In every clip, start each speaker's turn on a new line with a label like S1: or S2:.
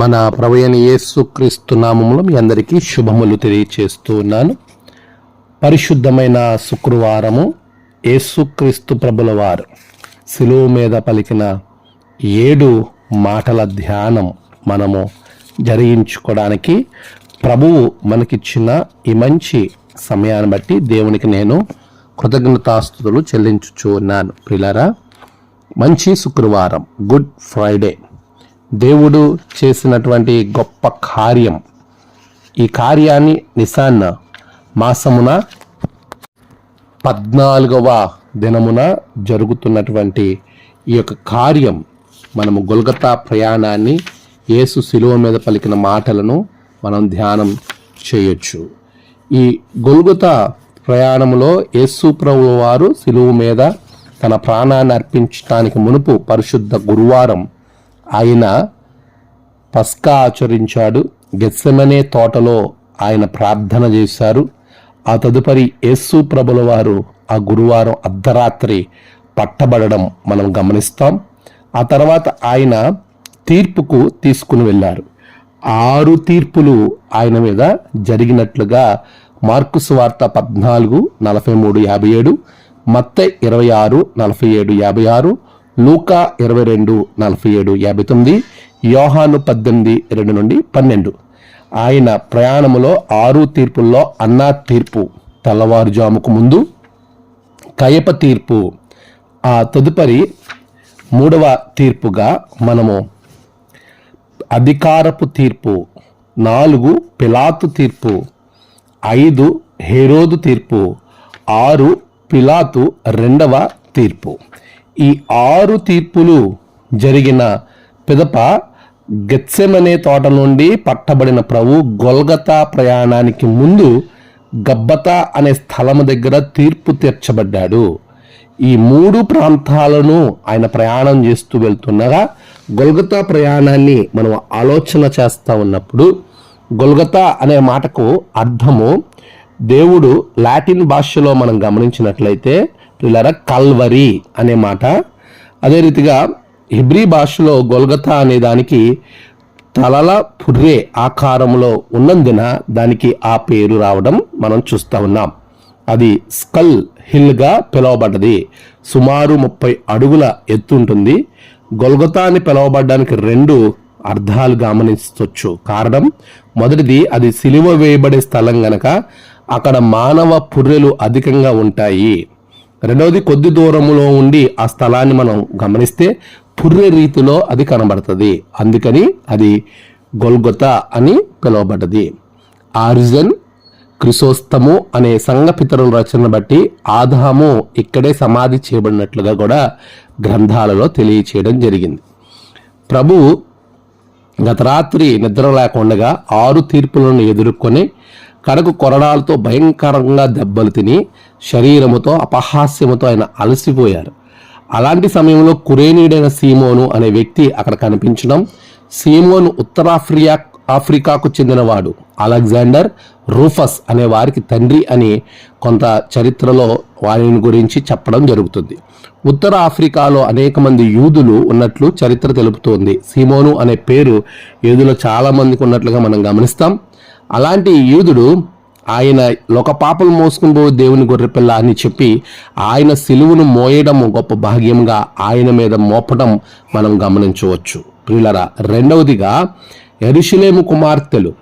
S1: మన ప్రవయన యేసుక్రీస్తు నామములో మీ అందరికీ శుభములు తెలియచేస్తూ ఉన్నాను. పరిశుద్ధమైన శుక్రవారము యేసుక్రీస్తు ప్రభుల వారు శిలువు మీద పలికిన ఏడు మాటల ధ్యానం మనము జరిగించుకోవడానికి ప్రభువు మనకిచ్చిన ఈ మంచి సమయాన్ని బట్టి దేవునికి నేను కృతజ్ఞతాస్తుతులు చెల్లించుచు ఉన్నాను. ప్రిలరా మంచి శుక్రవారం గుడ్ ఫ్రైడే. దేవుడు చేసినటువంటి గొప్ప కార్యం. ఈ కార్యాన్ని నిసాన్న మాసమున పద్నాలుగవ దినమున జరుగుతున్నటువంటి ఈ యొక్క కార్యం మనము గొల్గతా ప్రయాణాన్ని యేసు శిలువ మీద పలికిన మాటలను మనం ధ్యానం చేయొచ్చు. ఈ గొల్గతా ప్రయాణంలో యేసు ప్రభు వారు శిలువు మీద తన ప్రాణాన్ని అర్పించడానికి మునుపు పరిశుద్ధ గురువారం ఆయన పస్కా ఆచరించాడు. గెత్సెమనే తోటలో ఆయన ప్రార్థన చేశారు. ఆ తదుపరి యేసు ప్రభుల వారు ఆ గురువారం అర్ధరాత్రి పట్టబడడం మనం గమనిస్తాం. ఆ తర్వాత ఆయన తీర్పుకు తీసుకుని వెళ్ళారు. ఆరు తీర్పులు ఆయన మీద జరిగినట్లుగా మార్కు వార్త పద్నాలుగు నలభై మూడు యాభై ఏడు మత్త ఇరవై ఆరు నలభై ఏడు యాభై ఆరు లూకా ఇరవై రెండు నలభై ఏడు యాభై తొమ్మిది యోహాను పద్దెనిమిది రెండు నుండి పన్నెండు. ఆయన ప్రయాణములో ఆరు తీర్పుల్లో అన్నా తీర్పు తెల్లవారుజాముకు ముందు కయప తీర్పు ఆ తదుపరి మూడవ తీర్పుగా మనము అధికారపు తీర్పు నాలుగు పిలాతు తీర్పు ఐదు హేరోదు తీర్పు ఆరు పిలాతు రెండవ తీర్పు. ఈ ఆరు తీర్పులు జరిగిన పిదప గెత్సెమనే తోట నుండి పట్టబడిన ప్రభు గొల్గతా ప్రయాణానికి ముందు గబ్బతా అనే స్థలము దగ్గర తీర్పు తీర్చబడ్డాడు. ఈ మూడు ప్రాంతాలను ఆయన ప్రయాణం చేస్తూ వెళ్తుండగా గొల్గతా ప్రయాణాన్ని మనం ఆలోచన చేస్తూ ఉన్నప్పుడు గొల్గతా అనే మాటకు అర్థము దేవుడు లాటిన్ భాషలో మనం గమనించినట్లయితే పిల్లర కల్వరి అనే మాట. అదే రీతిగా హిబ్రీ భాషలో గొల్గతా అనే దానికి తలల పుర్రే ఆకారంలో ఉన్నందున దానికి ఆ పేరు రావడం మనం చూస్తూ ఉన్నాం. అది స్కల్ హిల్గా పిలువబడ్డది. సుమారు ముప్పై అడుగుల ఎత్తు ఉంటుంది. గొల్గొతా అని పిలువబడ్డానికి రెండు అర్థాలు గమనించవచ్చు కారణం మొదటిది అది సిలువ వేయబడే స్థలం గనక అక్కడ మానవ పుర్రెలు అధికంగా ఉంటాయి. రెండవది కొద్ది దూరంలో ఉండి ఆ స్థలాన్ని మనం గమనిస్తే పుర్రె రీతిలో అది కనబడుతుంది. అందుకని అది గొల్గొత అని పిలువబడ్డది. ఆరిజన్ క్రిసోస్తము అనే సంఘపితరుల రచన బట్టి ఆదాము ఇక్కడే సమాధి చేయబడినట్లుగా కూడా గ్రంథాలలో తెలియచేయడం జరిగింది. ప్రభు గత రాత్రి నిద్ర లేకుండగా ఆరు తీర్పులను ఎదుర్కొని కడకు కొరడాలతో భయంకరంగా దెబ్బలు తిని శరీరముతో అపహాస్యముతో ఆయన అలసిపోయారు. అలాంటి సమయంలో కురేనీడైన సీమోను అనే వ్యక్తి అక్కడ కనిపించడం సీమోను ఉత్తరాఫ్రియా ఆఫ్రికాకు చెందినవాడు అలెగ్జాండర్ రూఫస్ అనే వారికి తండ్రి అని కొంత చరిత్రలో వారిని గురించి చెప్పడం జరుగుతుంది. ఉత్తర ఆఫ్రికాలో అనేక మంది యూదులు ఉన్నట్లు చరిత్ర తెలుపుతోంది. సీమోను అనే పేరు యూదులో చాలామందికి ఉన్నట్లుగా మనం గమనిస్తాం. అలాంటి యూదుడు ఆయన లోక పాపలు మోసుకుని పోవు దేవుని గొర్రెపిల్ల అని చెప్పి ఆయన సిలువును మోయడం గొప్ప భాగ్యంగా ఆయన మీద మోపడం మనం గమనించవచ్చు. ప్రియులరా రెండవదిగా ఎరుషులేము కుమార్తెలు.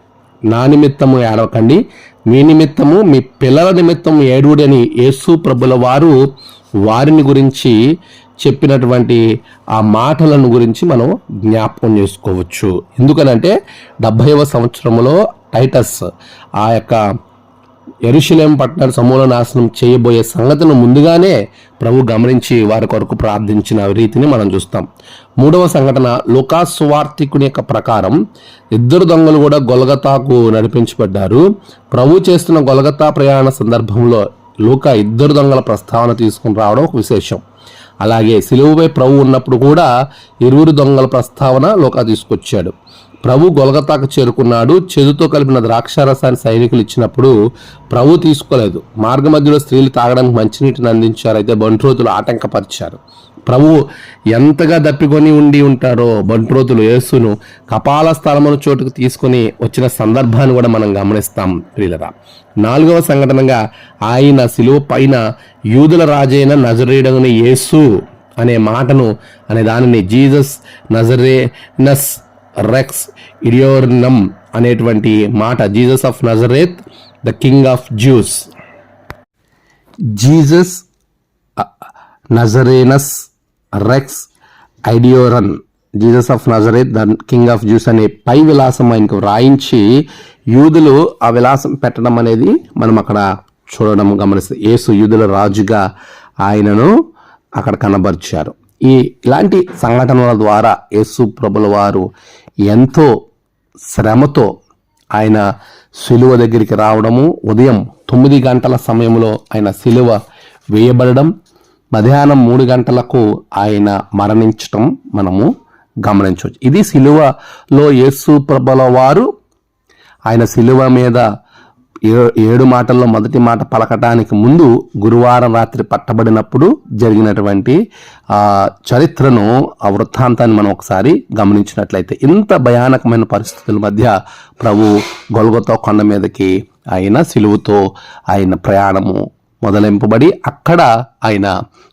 S1: నా నిమిత్తము ఏడవకండి. మీ నిమిత్తము మీ పిల్లల నిమిత్తం ఏడుడని యేసు ప్రభుల వారు వారిని గురించి చెప్పినటువంటి ఆ మాటలను గురించి మనం జ్ఞాపకం చేసుకోవచ్చు. ఎందుకనంటే డెబ్భైవ సంవత్సరంలో టైటస్ ఆ యొక్క ఎరుషులేం పట్టణ సమూల నాశనం చేయబోయే సంగతిని ముందుగానే ప్రభు గమనించి వారి కొరకు ప్రార్థించిన రీతిని మనం చూస్తాం. మూడవ సంఘటన లుకా యొక్క ప్రకారం ఇద్దరు దొంగలు కూడా గొలగతాకు నడిపించబడ్డారు. ప్రభు చేస్తున్న గొలగతా ప్రయాణ సందర్భంలో లూకా ఇద్దరు దొంగల ప్రస్తావన తీసుకుని రావడం ఒక విశేషం. అలాగే సిలువుపై ప్రభు ఉన్నప్పుడు కూడా ఇరువురు దొంగల ప్రస్తావన లోక తీసుకొచ్చాడు. ప్రభు గొలగతాకు చేరుకున్నాడు. చేదుతో కలిపిన ద్రాక్షారసాన్ని సైనికులు ఇచ్చినప్పుడు ప్రభు తీసుకోలేదు. మార్గ మధ్యలో స్త్రీలు తాగడానికి మంచినీటిని అందించారు. అయితే బంట్రోతులు ఆటంకపరిచారు. ప్రభు ఎంతగా దప్పికొని ఉండి ఉంటారో బంట్రోతులు యేసును కపాల స్థలమున చోటుకు తీసుకొని వచ్చిన సందర్భాన్ని కూడా మనం గమనిస్తాం ప్రియులరా. నాలుగవ సంఘటనగా ఆయన శిలువ పైన యూదుల రాజైన నజరేయుడని యేసు అనే మాటను అనే దానిని జీసస్ నజరేనస్ రెక్స్ ఇడియోర్నమ్ అనేటువంటి మాట Jesus of Nazareth the king of Jews Jesus నజరేనస్ రెక్స్ ఐడియోరన్ Jesus of Nazareth the king of Jews అనే పై విలాసం ఆయనకు వ్రాయించి యూదులు ఆ విలాసం పెట్టడం అనేది మనం అక్కడ చూడడం గమనిస్తే యేసు యూదుల రాజుగా ఆయనను అక్కడ కనబరిచారు. ఈ ఇలాంటి సంఘటనల ద్వారా యేసు ప్రభుల వారు ఎంతో శ్రమతో ఆయన సిలువ దగ్గరికి రావడము ఉదయం తొమ్మిది గంటల సమయంలో ఆయన సిలువ వేయబడడం మధ్యాహ్నం మూడు గంటలకు ఆయన మరణించటం మనము గమనించవచ్చు. ఇది సిలువలో యేసు ప్రభల వారు ఆయన సిలువ మీద ఏడు మాటల్లో మొదటి మాట పలకటానికి ముందు గురువారం రాత్రి పట్టబడినప్పుడు జరిగినటువంటి ఆ చరిత్రను ఆ వృత్తాంతాన్ని మనం ఒకసారి గమనించినట్లయితే ఇంత భయానకమైన పరిస్థితుల మధ్య ప్రభు గొలగతో కొండ మీదకి ఆయన సిలువుతో ఆయన ప్రయాణము మొదలింపబడి అక్కడ ఆయన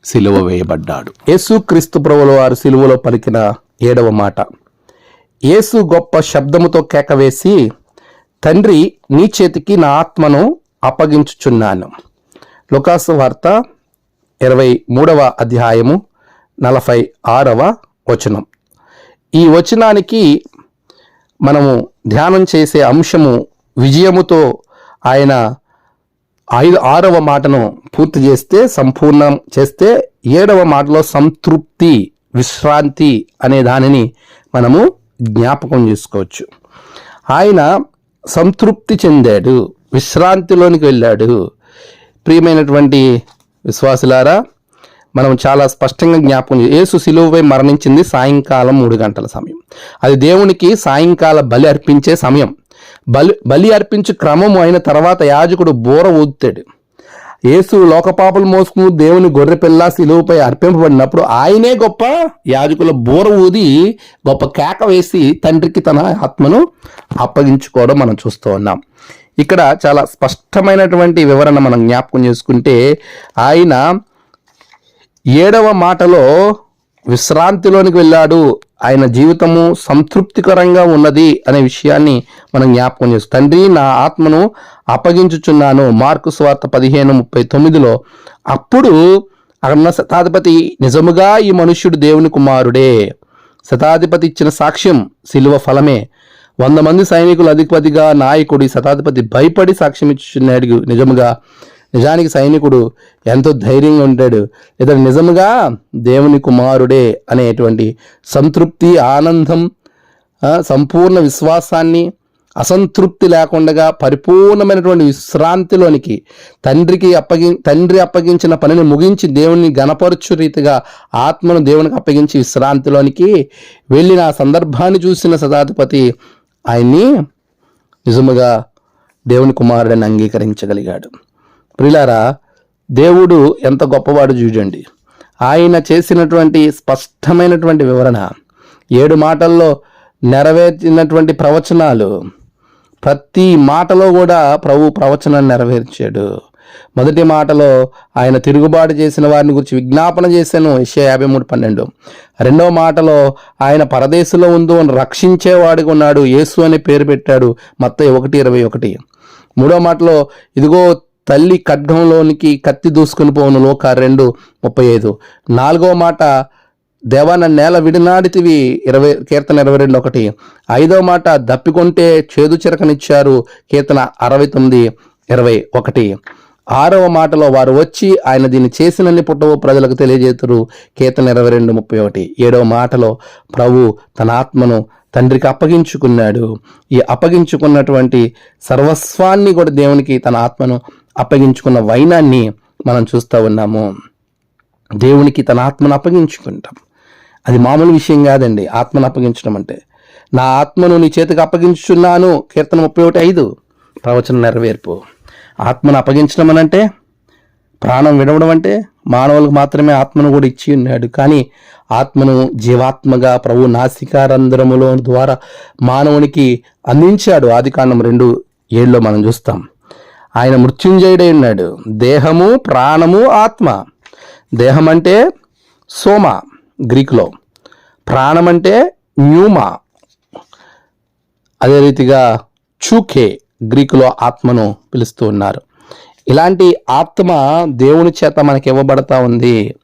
S1: సిలువ వేయబడ్డాడు. యేసు క్రీస్తు ప్రభుల వారు సిలువలో పలికిన ఏడవ మాట యేసు గొప్ప శబ్దముతో కేకవేసి తండ్రి నీ చేతికి నా ఆత్మను అప్పగించుచున్నాను. లుకాసు వార్త ఇరవై మూడవ అధ్యాయము నలభై ఆరవ వచనం. ఈ వచనానికి మనము ధ్యానం చేసే అంశము విజయముతో ఆయన ఐదు ఆరవ మాటను పూర్తి చేస్తే సంపూర్ణం చేస్తే ఏడవ మాటలో సంతృప్తి విశ్రాంతి అనే దానిని మనము జ్ఞాపకం చేసుకోవచ్చు. ఆయన సంతృప్తి చెందాడు విశ్రాంతిలోనికి వెళ్ళాడు. ప్రియమైనటువంటి విశ్వాసులారా మనం చాలా స్పష్టంగా జ్ఞాపకం చే- యేసు సిలువపై మరణించింది సాయంకాలం మూడు గంటల సమయం. అది దేవునికి సాయంకాల బలి అర్పించే సమయం. బలి బలి అర్పించే క్రమము అయిన తర్వాత యాజకుడు బోర ఊదుతాడు. యేసు లోకపాపలు మోసుకుని దేవుని గొర్రె పిల్ల అర్పింపబడినప్పుడు ఆయనే గొప్ప యాజకుల బోర ఊది గొప్ప కేక వేసి తండ్రికి తన ఆత్మను అప్పగించుకోవడం మనం చూస్తూ ఉన్నాం. ఇక్కడ చాలా స్పష్టమైనటువంటి వివరణ మనం జ్ఞాపకం చేసుకుంటే ఆయన ఏడవ మాటలో విశ్రాంతిలోనికి వెళ్ళాడు. ఆయన జీవితము సంతృప్తికరంగా ఉన్నది అనే విషయాన్ని మనం జ్ఞాపకం చేస్తాం తండ్రి నా ఆత్మను అప్పగించుచున్నాను. మార్కు స్వార్త పదిహేను ముప్పై తొమ్మిదిలో అప్పుడు అన్న శతాధిపతి నిజముగా ఈ మనుష్యుడు దేవుని కుమారుడే. శతాధిపతి ఇచ్చిన సాక్ష్యం శిలువ ఫలమే. వంద మంది సైనికులు అధిపతిగా నాయకుడి శతాధిపతి భయపడి సాక్ష్యం ఇచ్చుచున్నాడు. నిజముగా నిజానికి సైనికుడు ఎంతో ధైర్యంగా ఉంటాడు. ఇతడు నిజముగా దేవుని కుమారుడే అనేటువంటి సంతృప్తి ఆనందం సంపూర్ణ విశ్వాసాన్ని అసంతృప్తి లేకుండా పరిపూర్ణమైనటువంటి విశ్రాంతిలోనికి తండ్రికి అప్పగి తండ్రి అప్పగించిన పనిని ముగించి దేవుని గణపరచు రీతిగా ఆత్మను దేవునికి అప్పగించి విశ్రాంతిలోనికి వెళ్ళిన ఆ సందర్భాన్ని చూసిన శతాధిపతి ఆయన్ని నిజముగా దేవుని కుమారుడని అంగీకరించగలిగాడు. ప్రిలారా దేవుడు ఎంత గొప్పవాడు చూడండి. ఆయన చేసినటువంటి స్పష్టమైనటువంటి వివరణ ఏడు మాటల్లో నెరవేర్చినటువంటి ప్రవచనాలు. ప్రతి మాటలో కూడా ప్రభు ప్రవచనాన్ని నెరవేర్చాడు. మొదటి మాటలో ఆయన తిరుగుబాటు చేసిన వారిని గురించి విజ్ఞాపన చేశాను ఇషయ యాభై మూడు పన్నెండు. రెండవ మాటలో ఆయన పరదేశంలో ఉందో రక్షించేవాడిగా ఉన్నాడు యేసు అనే పేరు పెట్టాడు మొత్తం ఒకటి ఇరవై ఒకటి. మూడో మాటలో ఇదిగో తల్లి ఖడ్గంలోనికి కత్తి దూసుకుని పోను లోక రెండు ముప్పై ఐదు. నాలుగో మాట దేవాన నేల విడినాడితివి ఇరవై కీర్తన ఇరవై రెండు ఒకటి. ఐదో మాట దప్పికొంటే చేదు చిరకనిచ్చారు కీర్తన అరవై తొమ్మిది ఇరవై ఒకటి. ఆరవ మాటలో వారు వచ్చి ఆయన దీన్ని చేసినన్ని పుట్టవు ప్రజలకు తెలియజేతురు కీర్తన ఇరవై రెండు ముప్పై ఒకటి. ఏడవ మాటలో ప్రభు తన ఆత్మను తండ్రికి అప్పగించుకున్నాడు. ఈ అప్పగించుకున్నటువంటి సర్వస్వాన్ని కూడా దేవునికి తన ఆత్మను అప్పగించుకున్న వైనాన్ని మనం చూస్తూ ఉన్నాము. దేవునికి తన ఆత్మను అప్పగించుకుంటాం. అది మామూలు విషయం కాదండి. ఆత్మను అప్పగించడం అంటే నా ఆత్మను నీ చేతికి అప్పగించున్నాను కీర్తన ముప్పై ఒకటి ఐదు ప్రవచన నెరవేర్పు. ఆత్మను అప్పగించడం అని అంటే ప్రాణం విడవడం అంటే మానవులకు మాత్రమే ఆత్మను కూడా ఇచ్చి ఉన్నాడు. కానీ ఆత్మను జీవాత్మగా ప్రభు నాసికారంధ్రములో ద్వారా మానవునికి అందించాడు. ఆదికాండం రెండు ఏళ్ళలో మనం చూస్తాం. ఆయన మృత్యుంజయుడై ఉన్నాడు. దేహము ప్రాణము ఆత్మ. దేహం అంటే సోమ గ్రీకులో. ప్రాణం అంటే న్యూమా. అదే రీతిగా చూకే గ్రీకులో ఆత్మను పిలుస్తూ ఉన్నారు. ఇలాంటి ఆత్మ దేవుని చేత మనకి ఇవ్వబడతా ఉంది.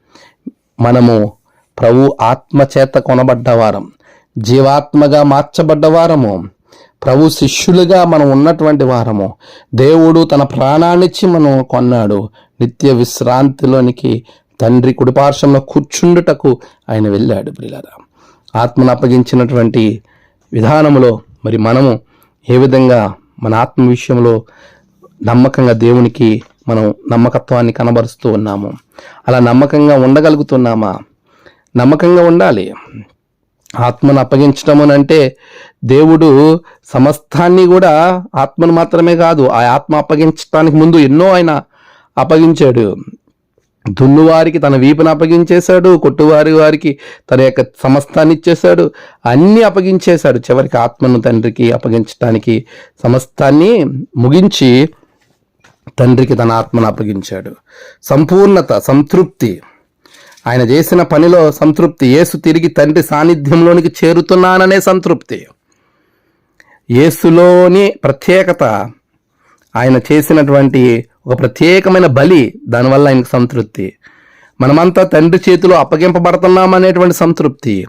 S1: మనము ప్రభు ఆత్మ చేత కొనబడ్డవారం జీవాత్మగా మార్చబడ్డవారము ప్రభు శిష్యులుగా మనం ఉన్నటువంటి వారము. దేవుడు తన ప్రాణాన్నిచ్చి మనం కొన్నాడు. నిత్య విశ్రాంతిలోనికి తండ్రి కుడిపార్శ్వంలో కూర్చుండుటకు ఆయన వెళ్ళాడు ప్రియులారా. ఆత్మను అప్పగించినటువంటి విధానములో మరి మనము ఏ విధంగా మన ఆత్మ విషయంలో నమ్మకంగా దేవునికి మనం నమ్మకత్వాన్ని కనబరుస్తూ ఉన్నాము. అలా నమ్మకంగా ఉండగలుగుతున్నామా? నమ్మకంగా ఉండాలి. ఆత్మను అప్పగించడం అని అంటే దేవుడు సమస్తాన్ని కూడా ఆత్మను మాత్రమే కాదు ఆ ఆత్మ అప్పగించడానికి ముందు ఎన్నో ఆయన అప్పగించాడు. దున్నువారికి తన వీపును అప్పగించేశాడు కొట్టువారి వారికి తన యొక్క సమస్తాన్ని ఇచ్చేశాడు అన్నీ అప్పగించేశాడు. చివరికి ఆత్మను తండ్రికి అప్పగించడానికి సమస్తాన్ని ముగించి తండ్రికి తన ఆత్మను అప్పగించాడు. సంపూర్ణత సంతృప్తి. ఆయన చేసిన పనిలో సంతృప్తి. యేసు తిరిగి తండ్రి సాన్నిధ్యంలోనికి చేరుతున్నాననే సంతృప్తి. యేసులోని ప్రత్యేకత ఆయన చేసినటువంటి ఒక ప్రత్యేకమైన బలి దానివల్ల ఆయనకు సంతృప్తి. మనమంతా తండ్రి చేతిలో అప్పగింపబడుతున్నాం అనేటువంటి సంతృప్తి.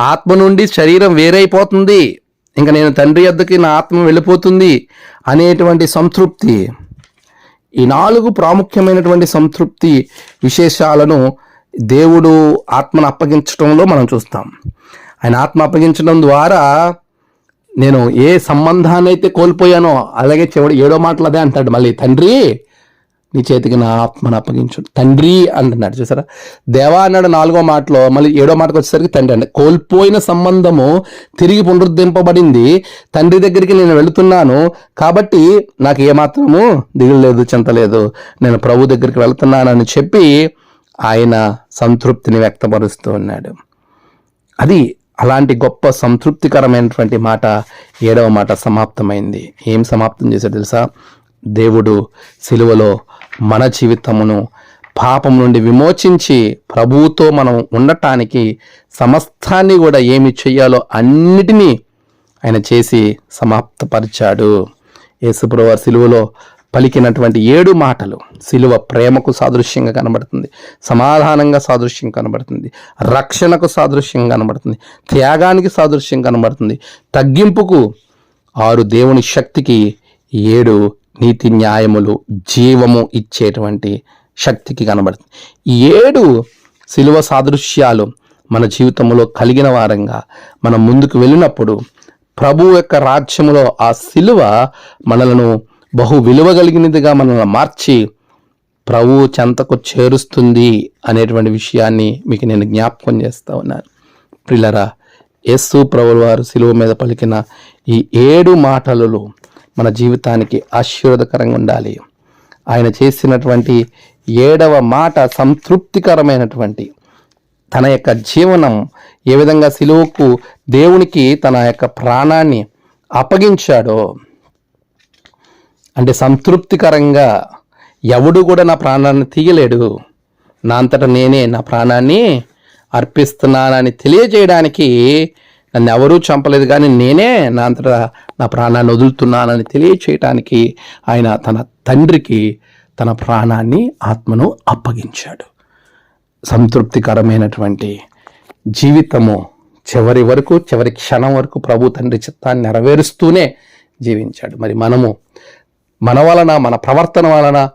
S1: ఆత్మ నుండి శరీరం వేరైపోతుంది. ఇంకా నేను తండ్రి యొద్దకి నా ఆత్మ వెళ్ళిపోతుంది అనేటువంటి సంతృప్తి. ఈ నాలుగు ప్రాముఖ్యమైనటువంటి సంతృప్తి విశేషాలను దేవుడు ఆత్మను అప్పగించడంలో మనం చూస్తాం. ఆయన ఆత్మ అప్పగించడం ద్వారా నేను ఏ సంబంధాన్ని అయితే కోల్పోయానో అలాగే చెవుడు ఏడో మాటలు అదే అంటాడు. మళ్ళీ తండ్రి నీ చేతికి నా ఆత్మను అప్పగించు. తండ్రి అంటున్నాడు. చూసారా? దేవా అన్నాడు నాలుగో మాటలో. మళ్ళీ ఏడో మాటకు వచ్చేసరికి తండ్రి అంటే కోల్పోయిన సంబంధము తిరిగి పునరుద్ధరింపబడింది. తండ్రి దగ్గరికి నేను వెళుతున్నాను. కాబట్టి నాకు ఏమాత్రము దిగులు లేదు చింత లేదు. నేను ప్రభు దగ్గరికి వెళుతున్నానని చెప్పి ఆయన సంతృప్తిని వ్యక్తపరుస్తూ ఉన్నాడు. అది అలాంటి గొప్ప సంతృప్తికరమైనటువంటి మాట ఏడవ మాట సమాప్తమైంది. ఏం సమాప్తం చేశాడు తెలుసా? దేవుడు సిలువలో మన జీవితమును పాపం నుండి విమోచించి ప్రభువుతో మనం ఉండటానికి సమస్తాన్ని కూడా ఏమి చేయాలో అన్నిటినీ ఆయన చేసి సమాప్తపరిచాడు. యేసుప్రభు సిలువలో పలికినటువంటి ఏడు మాటలు సిలువ ప్రేమకు సాదృశ్యంగా కనబడుతుంది సమాధానంగా సాదృశ్యం కనబడుతుంది రక్షణకు సాదృశ్యం కనబడుతుంది త్యాగానికి సాదృశ్యం కనబడుతుంది. తగ్గింపుకు ఆరు దేవుని శక్తికి ఏడు నీతి న్యాయములు జీవము ఇచ్చేటువంటి శక్తికి కనబడుతుంది. ఈ ఏడు సిలువ సాదృశ్యాలు మన జీవితంలో కలిగిన వారంగా మనం ముందుకు వెళ్ళినప్పుడు ప్రభు యొక్క రాజ్యములో ఆ సిలువ మనలను బహు విలువ కలిగినదిగా మనల్ని మార్చి ప్రభు చెంతకు చేరుస్తుంది అనేటువంటి విషయాన్ని మీకు నేను జ్ఞాపకం చేస్తా ఉన్నాను. ప్రిల్లరా యేసు ప్రభుల వారు సిలువ మీద పలికిన ఈ ఏడు మాటలలో మన జీవితానికి ఆశీర్వదకరంగా ఉండాలి. ఆయన చేసినటువంటి ఏడవ మాట సంతృప్తికరమైనటువంటి తన యొక్క జీవనం ఏ విధంగా సిలువకు దేవునికి తన యొక్క ప్రాణాన్ని అప్పగించాడో అంటే సంతృప్తికరంగా ఎవడు కూడా నా ప్రాణాన్ని తీయలేడు. నా అంతటా నేనే నా ప్రాణాన్ని అర్పిస్తున్నానని తెలియజేయడానికి నన్ను ఎవరూ చంపలేదు కానీ నేనే నా అంతటా నా ప్రాణాన్ని వదులుతున్నానని తెలియచేయటానికి ఆయన తన తండ్రికి తన ప్రాణాన్ని ఆత్మను అప్పగించాడు. సంతృప్తికరమైనటువంటి జీవితము చివరి వరకు చివరి క్షణం వరకు ప్రభు తండ్రి చిత్తాన్ని నెరవేరుస్తూనే జీవించాడు. మరి మనము మన వలన మన ప్రవర్తన వలన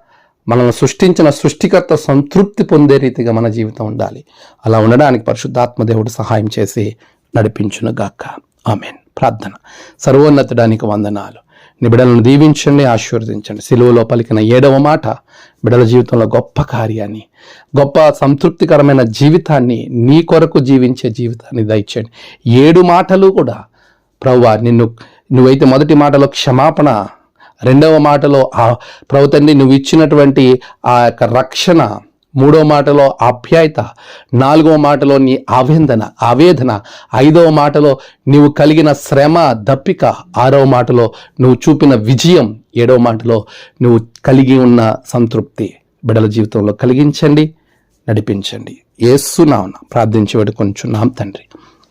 S1: మనల్ని సృష్టించిన సృష్టికర్త సంతృప్తి పొందే రీతిగా మన జీవితం ఉండాలి. అలా ఉండడానికి పరిశుద్ధాత్మదేవుడు సహాయం చేసి నడిపించును గాక ఆమెన్. ప్రార్థన. సర్వోన్నతుడానికి వందనాలు. నీ బిడలను దీవించండి ఆశీర్వదించండి. సిలువలో పలికిన ఏడవ మాట బిడల జీవితంలో గొప్ప కార్యాన్ని గొప్ప సంతృప్తికరమైన జీవితాన్ని నీ కొరకు జీవించే జీవితాన్ని దయచేయండి. ఏడు మాటలు కూడా ప్రవ్వా నిన్ను నువ్వైతే మొదటి మాటలో క్షమాపణ రెండవ మాటలో ఆ ప్రభు తండ్రి నువ్వు ఇచ్చినటువంటి ఆ యొక్క రక్షణ మూడవ మాటలో ఆప్యాయత నాలుగవ మాటలో నీ ఆవేదన ఆవేదన ఐదవ మాటలో నీవు కలిగిన శ్రమ దప్పిక ఆరవ మాటలో నువ్వు చూపిన విజయం ఏడవ మాటలో నువ్వు కలిగి ఉన్న సంతృప్తి. బిడల జీవితంలో కలిగించండి నడిపించండి. ఏసునామన ప్రార్థించి వేడుకొంచున్నాం తండ్రి.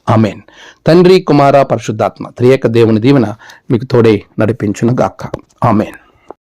S1: ఆమెన్. తండ్రి కుమార పరిశుద్ధాత్మ త్రియక దేవుని దీవెన మీకు తోడే నడిపించును గాక ఆమెన్.